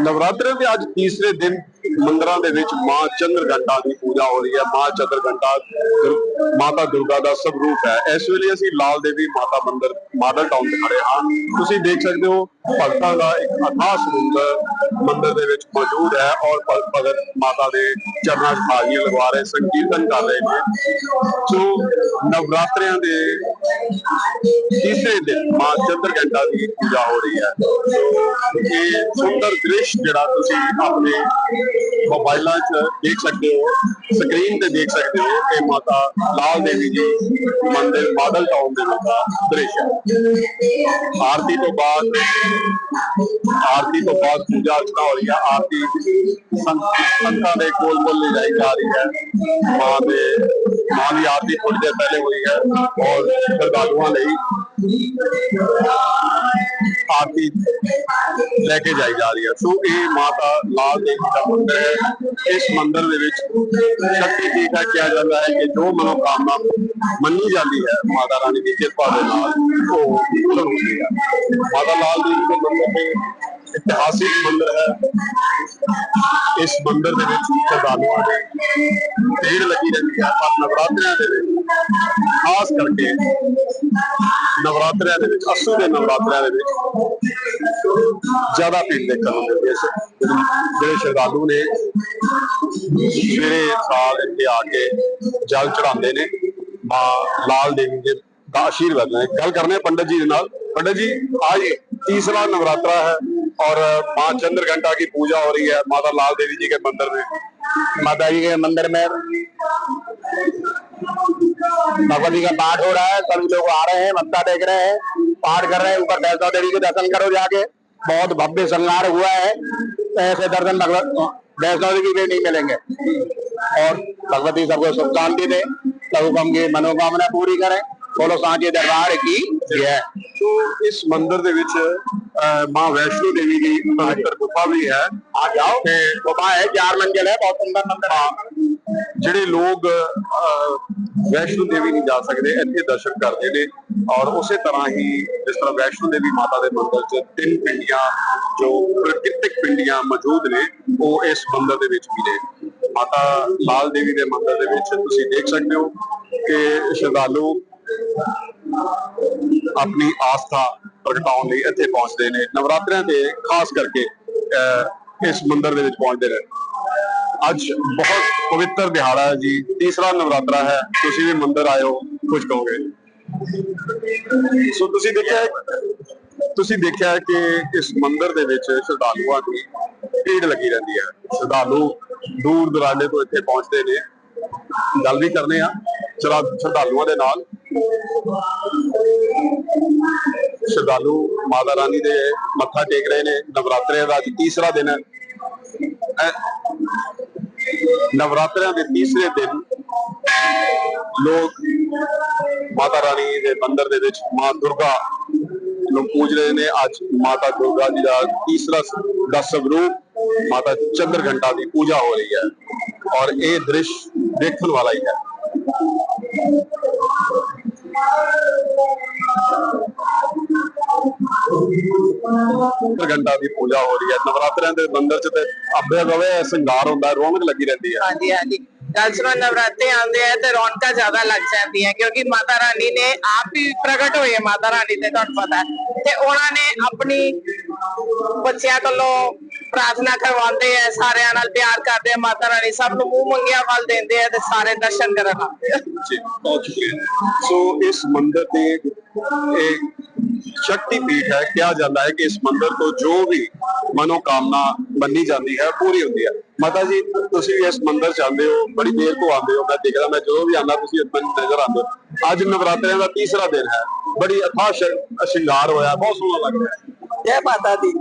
ਨਵਰਾਤਰੇ ਦੇ ਅੱਜ ਤੀਸਰੇ ਦਿਨ ਮੰਦਰਾਂ ਦੇ ਵਿੱਚ ਮਾਂ ਚੰਦਰਘੰਟਾ ਦੀ ਪੂਜਾ ਹੋ ਰਹੀ ਹੈ। ਮਾਂ ਚੰਦਰਘੰਟਾ ਦੁਰ- ਮਾਤਾ ਦੁਰਗਾ ਦਾ ਸਰੂਪ ਹੈ। ਇਸ ਵੇਲੇ ਅਸੀਂ ਲਾਲ ਦੇਵੀ ਮਾਤਾ ਮੰਦਿਰ, ਮਾਡਲ ਟਾਊਨ ਤੇ ਖੜੇ ਹਾਂ। ਤੁਸੀਂ ਦੇਖ ਸਕਦੇ ਹੋ, ਭਗਤਾਂ ਦਾ ਇੱਕ ਅਥਾਹ ਸਮੁੰਦਰ ਮੰਦਿਰ ਦੇ ਵਿੱਚ ਮੌਜੂਦ ਹੈ ਔਰ ਭਗਤ ਮਾਤਾ ਦੇ ਚਰਨਾਂ 'ਚ ਹਾਜ਼ਰੀਆਂ ਲਗਵਾ ਰਹੇ, ਸੰਕੀਰਤਨ ਕਰ ਰਹੇ ਨੇ। ਸੋ, ਨਵਰਾਤਰਿਆਂ ਦੇ ਤੀਸਰੇ ਦਿਨ ਮਾਂ ਚੰਦਰ ਘੰਟਾ ਦੀ ਪੂਜਾ ਹੋ ਰਹੀ ਹੈ। ਸੋ, ਇਹ ਸੁੰਦਰ ਦ੍ਰਿਸ਼ ਜਿਹੜਾ ਤੁਸੀਂ ਆਪਣੇ ਮੋਬਾਈਲਾਂ 'ਚ ਦੇਖ ਸਕਦੇ ਹੋ ਸਕਰੀਨ ਤੇ ਦੇਖ ਸਕਦੇ ਹੋ ਇਹ ਮਾਤਾ ਲਾਲ ਦੇਵੀ ਜੀ ਮੰਦਿਰ ਮਾਡਲ ਟਾਊਨ ਦੇ ਵਿੱਚ ਦਾ ਦ੍ਰਿਸ਼ ਹੈ। ਆਰਤੀ ਤੋਂ ਬਾਅਦ, ਆਰਤੀ ਤੋਂ ਬਾਅਦ ਪੂਜਾ ਅਰਚਨਾ ਹੋ ਰਹੀ ਹੈ। ਆਰਤੀ ਸੰਤ- ਸੰਤਾਂ ਦੇ ਕੋਲ ਕੋਲ ਲੈ ਜਾਈ ਜਾ ਰਹੀ ਹੈ। ਮਾਂ ਦੇ, ਮਾਂ ਦੀ ਆਰਤੀ ਥੋੜੀ ਦੇਰ ਪਹਿਲੇ ਹੋਈ ਹੈ ਔਰ ਸ਼ਰਧਾਲੂਆਂ ਲਈ। ਆਰਤੀ ਲੈ ਕੇ ਜਾਈ ਜਾ ਰਹੀ ਹੈ। ਸੋ ਇਹ ਮਾਤਾ ਲਾਲ ਦੇਵੀ ਦਾ ਮੰਦਿਰ ਹੈ। ਇਸ ਮੰਦਿਰ ਦੇ ਵਿੱਚ ਸ਼ਕਤੀ ਪੀਠ ਹੈ ਕਿਹਾ ਜਾਂਦਾ ਹੈ ਕਿ ਜੋ ਮਨੋਕਾਮਨਾ ਮੰਨੀ ਜਾਂਦੀ ਹੈ। ਮਾਤਾ ਰਾਣੀ ਦੀ ਕਿਰਪਾ ਦੇ ਨਾਲ ਉਹ ਪੂਰਨ ਹੁੰਦੀ ਹੈ। ਮਾਤਾ ਲਾਲ ਜੀ ਦੇ ਮੰਦਿਰ ਦੇ ਇਤਿਹਾਸਿਕ ਮੰਦਰ ਹੈ। ਇਸ ਮੰਦਰ ਦੇ ਵਿੱਚ ਸ਼ਰਧਾਲੂਆਂ ਦੀ ਭੀੜ ਲੱਗੀ ਰਹਿੰਦੀ ਹੈ। ਪਰ ਨਵਰਾਤਰਿਆਂ ਦੇ ਵਿੱਚ ਖਾਸ ਕਰਕੇ ਨਵਰਾਤਰਿਆਂ ਦੇ ਵਿੱਚ, ਅਸੂ ਦੇ ਨਵਰਾਤਰਿਆਂ ਦੇ ਵਿੱਚ ਜ਼ਿਆਦਾ ਭੀੜ ਦੇਖਣ ਨੂੰ ਮਿਲਦੀ ਹੈ। ਜਿਹੜੇ ਸ਼ਰਧਾਲੂ ਨੇ ਸਵੇਰੇ ਸਾਲ ਇੱਥੇ ਆ ਕੇ ਜਲ ਚੜਾਉਂਦੇ ਨੇ ਮਾਂ ਲਾਲ ਦੇਵੀ ਦੇ ਦਾ ਆਸ਼ੀਰਵਾਦ ਲੈ ਗੱਲ ਕਰਨੇ ਆ ਪੰਡਤ ਜੀ ਦੇ ਨਾਲ पंडित जी आज तीसरा नवरात्रा है और माँ चंद्र घंटा की पूजा हो रही है माता लाल देवी जी के मंदिर में माता जी के मंदिर में भगवती का पाठ हो रहा है सभी लोग आ रहे हैं मत्था टेक रहे हैं पाठ कर रहे हैं ऊपर वैष्णो देवी के दर्शन करो जाके बहुत भव्य श्रृंगार हुआ है ऐसे दर्शन भगवत वैष्णो देवी के नहीं मिलेंगे और भगवती सबको सुख शांति दे सब हम की मनोकामना पूरी करें बोलो सांचे दरबार की जय तो इस मंदिर ਦੇ ਵਿੱਚ ਅਹ, ਮਾਂ ਵੈਸ਼ਨੋ ਦੇਵੀ ਦੀ ਪਵਿੱਤਰ ਗੁਫਾ ਵੀ ਹੈ आ जाओ गुफा है चार मंजिल है बहुत सुंदर मंदिर है ਜਿਹੜੇ ਲੋਕ ਅਹ, ਵੈਸ਼ਨੋ ਦੇਵੀ ਨਹੀਂ ਜਾ ਸਕਦੇ ਇੱਥੇ ਦਰਸ਼ਨ ਕਰਦੇ ਨੇ ਔਰ ਉਸੇ ਤਰ੍ਹਾਂ ਹੀ ਜਿਸ ਤਰ੍ਹਾਂ ਵੈਸ਼ਨੋ ਦੇਵੀ ਮਾਤਾ ਦੇ ਮੰਦਿਰ 'ਚ ਤਿੰਨ ਪਿੰਡੀਆਂ ਜੋ ਪ੍ਰਕਿਰਤਿਕ ਪਿੰਡੀਆਂ ਮੌਜੂਦ ਨੇ ਉਹ ਇਸ ਮੰਦਿਰ ਦੇ ਵਿੱਚ ਵੀ ਨੇ ਮਾਤਾ ਲਾਲ ਦੇਵੀ ਦੇ ਮੰਦਿਰ ਦੇ ਵਿੱਚ ਤੁਸੀਂ ਦੇਖ ਸਕਦੇ ਹੋ ਕਿ ਸ਼ਰਧਾਲੂ ਆਪਣੀ ਆਸਥਾ ਪ੍ਰਗਟਾਉਣ ਲਈ ਇੱਥੇ ਪਹੁੰਚਦੇ ਨੇ। ਨਵਰਾਤਰਿਆਂ ਤੇ ਖਾਸ ਕਰਕੇ ਇਸ ਮੰਦਿਰ ਦੇ ਵਿੱਚ ਪਹੁੰਚਦੇ ਨੇ। ਅੱਜ ਬਹੁਤ ਪਵਿੱਤਰ ਦਿਹਾੜਾ ਹੈ ਜੀ। ਤੀਸਰਾ ਨਵਰਾਤਰਾ ਹੈ। ਤੁਸੀਂ ਵੀ ਮੰਦਿਰ ਆਇਓ ਕੁਝ ਕਹੋਗੇ ਸੋ ਤੁਸੀਂ ਦੇਖਿਆ ਤੁਸੀਂ ਦੇਖਿਆ ਕਿ ਇਸ ਮੰਦਿਰ ਦੇ ਵਿੱਚ ਸ਼ਰਧਾਲੂਆਂ ਦੀ ਭੀੜ ਲੱਗੀ ਰਹਿੰਦੀ ਹੈ। ਸ਼ਰਧਾਲੂ ਦੂਰ ਦਰਾਡੇ ਤੋਂ ਇੱਥੇ ਪਹੁੰਚਦੇ ਨੇ। ਗੱਲ ਵੀ ਕਰਨੇ ਆ ਚਲਾ ਸ਼ਰਧਾਲੂਆਂ ਦੇ ਨਾਲ। ਸ਼ਰਧਾਲੂ ਮਾਤਾ ਰਾਣੀ ਦੇ ਮੱਥਾ ਟੇਕ ਰਹੇ ਨੇ। ਨਵਰਾਤਰਿਆਂ ਦਾ ਅੱਜ ਤੀਸਰਾ ਦਿਨ ਹੈ। ਇਹ ਨਵਰਾਤਰਿਆਂ ਦੇ ਤੀਸਰੇ ਦਿਨ ਲੋਕ ਮਾਤਾ ਰਾਣੀ ਦੇ ਮੰਦਿਰ ਦੇ ਵਿੱਚ ਮਾਂ ਦੁਰਗਾ ਨੂੰ ਪੂਜ ਰਹੇ ਨੇ। ਅੱਜ ਮਾਤਾ ਦੁਰਗਾ ਜੀ ਦਾ ਤੀਸਰਾ ਦਾ ਸਰੂਪ ਮਾਤਾ ਚੰਦਰ ਘੰਟਾ ਦੀ ਪੂਜਾ ਹੋ ਰਹੀ ਹੈ ਔਰ ਇਹ ਦ੍ਰਿਸ਼ ਦੇਖਣ ਵਾਲਾ ਹੀ ਹੈ। ਘੰਟਾ ਦੀ ਪੂਜਾ ਹੋ ਰਹੀ ਹੈ। ਨਵਰਾਤਰਿਆਂ ਦੇ ਮੰਦਿਰ 'ਚ ਤੇ ਅੱਬੇ ਗਵੇ ਸ਼ਿੰਗਾਰ ਹੁੰਦਾ ਰੌਣਕ ਲੱਗੀ ਰਹਿੰਦੀ ਹੈ। ਹਾਂਜੀ ਹਾਂਜੀ। ਕੱਲ ਸੁਣਾ ਨਵਰਾਤੇ ਆਉਂਦੇ ਆ ਤੇ ਰੌਣਕਾਂ ਜ਼ਿਆਦਾ ਲੱਗ ਜਾਂਦੀਆਂ ਕਿਉਂਕਿ ਮਾਤਾ ਰਾਣੀ ਨੇ ਆਪ ਹੀ ਪ੍ਰਗਟ ਹੋਏ ਮਾਤਾ ਰਾਣੀ ਤੇ ਤੁਹਾਨੂੰ ਪਤਾ ਤੇ ਉਹਨਾਂ ਨੇ ਆਪਣੀ ਬੱਚਿਆਂ ਕੋਲੋਂ ਪ੍ਰਾਰਥਨਾ ਕਰਵਾਉਂਦੇ ਆ, ਸਾਰਿਆਂ ਨਾਲ ਪਿਆਰ ਕਰਦੇ ਆ, ਮਾਤਾ ਰਾਣੀ ਸਭ ਨੂੰ ਮੂੰਹ ਮੰਗਿਆ ਫਲ ਦਿੰਦੇ ਆ ਤੇ ਸਾਰੇ ਦਰਸ਼ਨ ਕਰਨ ਆਉਂਦੇ ਆ। ਜੀ ਬਹੁਤ ਸ਼ੁਕਰੀਆ ਸੋ ਇਸ ਮੰਦਿਰ ਦੇ ਇੱਕ ਸ਼ਕਤੀ ਪੀਠ ਹੈ, ਕਿਹਾ ਜਾਂਦਾ ਹੈ ਕਿ ਇਸ ਮੰਦਿਰ ਤੋਂ ਜੋ ਵੀ ਮਨੋਕਾਮਨਾ ਮੰਨੀ ਜਾਂਦੀ ਹੈ ਪੂਰੀ ਹੁੰਦੀ ਹੈ। ਮਾਤਾ ਜੀ, ਤੁਸੀਂ ਵੀ ਇਸ ਮੰਦਿਰ ਚ ਆਉਂਦੇ ਹੋ, ਬੜੀ ਦੇਰ ਤੋਂ ਆਉਂਦੇ ਹੋ, ਮੈਂ ਦੇਖਦਾ ਮੈਂ ਜਦੋਂ ਵੀ ਆਉਂਦਾ, ਤੁਸੀਂ ਮੈਨੂੰ ਨਜ਼ਰ ਆਉਂਦੇ ਹੋ। ਅੱਜ ਨਵਰਾਤਰਿਆਂ ਦਾ ਤੀਸਰਾ ਦਿਨ ਹੈ, ਬੜੀ ਅਥਾਹ ਸ਼ਿੰਗਾਰ ਹੋਇਆ, ਬਹੁਤ ਸੋਹਣਾ ਲੱਗ ਰਿਹਾ ਹੈ। जय माता दी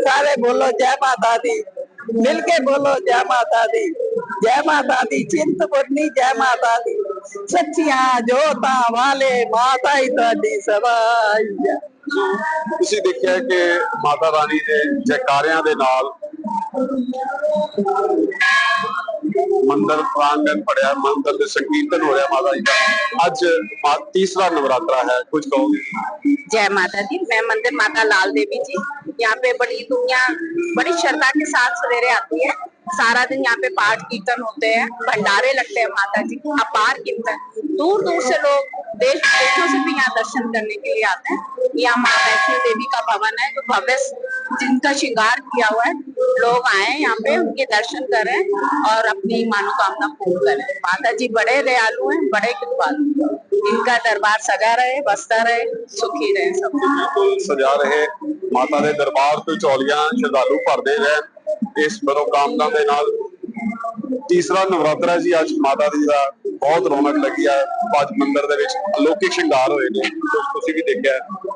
सारे बोलो जय माता दी मिल के बोलो जय माता दी जय माता दी चिंतपूर्णी जय माता दी सच्चियां जोता वाले माता ही ਤੁਹਾਡੀ ਸਵਾਈ ਹੈ ਸੋ ਤੁਸੀਂ ਦੇਖਿਆ ਕਿ ਮਾਤਾ ਰਾਣੀ ਦੇ ਜੈਕਾਰਿਆਂ ਦੇ ਨਾਲ ਮੰਦਰ ਪ੍ਰਾਂਗਣ ਪੜਿਆ ਮੰਦਰ ਦੇ ਸੰਕੀਰਤਨ ਹੋ ਰਿਹਾ ਮਾਤਾ ਜੀ ਦਾ ਅੱਜ ਮਾ- ਤੀਸਰਾ ਨਵਰਾਤਰਾ ਹੈ ਕੁਝ ਕਹੋਗੇ जय माता दी मैं मंदिर माता लाल देवी जी यहाँ पे बड़ी दुनिया बड़ी श्रद्धा के साथ सवेरे आती है सारा दिन यहाँ पे पाठ कीर्तन होते हैं भंडारे लगते हैं माता जी के, अपार कीर्तन दूर दूर से लोग देश विदेशों से भी यहाँ दर्शन करने के लिए आते हैं यहाँ माँ वैष्णो देवी का भवन है जो भव्य जिनका श्रृंगार किया हुआ है, लोग आए यहाँ पे, उनके दर्शन करें और अपनी मनोकामना पूर्ण करें। माता जी बड़े दयालु हैं, बड़े कृपालु इनका दरबार सजा रहे, बसता रहे, सुखी रहे सब। बिल्कुल सजा रहे। माता के दरबार तो चौलिया श्रद्धालु भरते रहे। इस मनोकामना के नाल तीसरा नवरात्रा जी अज माता जी का बहुत रौनक लगी है। अलौकिक श्रृंगार होए ने कुछ भी देखा है।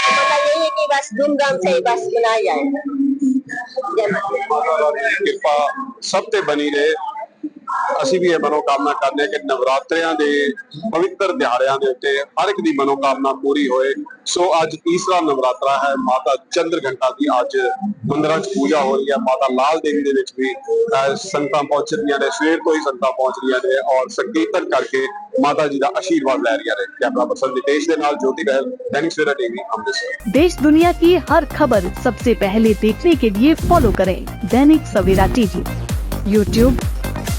मतलब यही है कि बस धूमधाम से ही बस मनाई जाए जय माता दी। ਮਾਤਾ ਰਾਣੀ ਦੀ ਕਿਰਪਾ ਸਭ ਤੇ ਬਣੀ ਰਹੇ ਅਸੀਂ ਵੀ ਇਹ ਮਨੋਕਾਮਨਾ ਕਰਦੇ ਹਾਂ ਕਿ ਨਵਰਾਤਰਿਆਂ ਦੇ ਪਵਿੱਤਰ ਦਿਹਾੜਿਆਂ ਦੇ ਉੱਤੇ ਹਰ ਇੱਕ ਦੀ ਮਨੋਕਾਮਨਾ ਪੂਰੀ ਹੋਏ ਸੋ ਅੱਜ ਤੀਸਰਾ ਨਵਰਾਤਰਾ ਹੈ ਮਾਤਾ ਚੰਦਰ ਘੰਟਾ ਦੀ ਅੱਜ ਮੰਦਰਾਂ 'ਚ ਪੂਜਾ ਹੋ ਰਹੀ ਹੈ ਮਾਤਾ ਲਾਲ ਦੇਵੀ ਦੇ ਵਿੱਚ ਵੀ ਅਹ, ਸੰਗਤਾਂ ਪਹੁੰਚ ਰਹੀਆਂ ਨੇ ਸਵੇਰ ਤੋਂ ਹੀ ਸੰਗਤਾਂ ਪਹੁੰਚ ਰਹੀਆਂ ਨੇ ਔਰ ਸੰਕੀਰਤਨ ਕਰਕੇ ਮਾਤਾ ਜੀ ਦਾ ਆਸ਼ੀਰਵਾਦ ਲੈ ਰਹੀਆਂ ਨੇ ਕੈਮਰਾ ਪਰਸਨ ਨਿਤੇਸ਼ ਦੇ ਨਾਲ ਜੋਤੀ ਬਹਿਲ ਦੈਨਿਕ ਸਵੇਰਾ ਟੀਵੀ ਅੰਮ੍ਰਿਤਸਰ देश दुनिया की हर खबर सबसे पहले देखने के लिए फॉलो करें दैनिक सवेरा टीवी यूट्यूब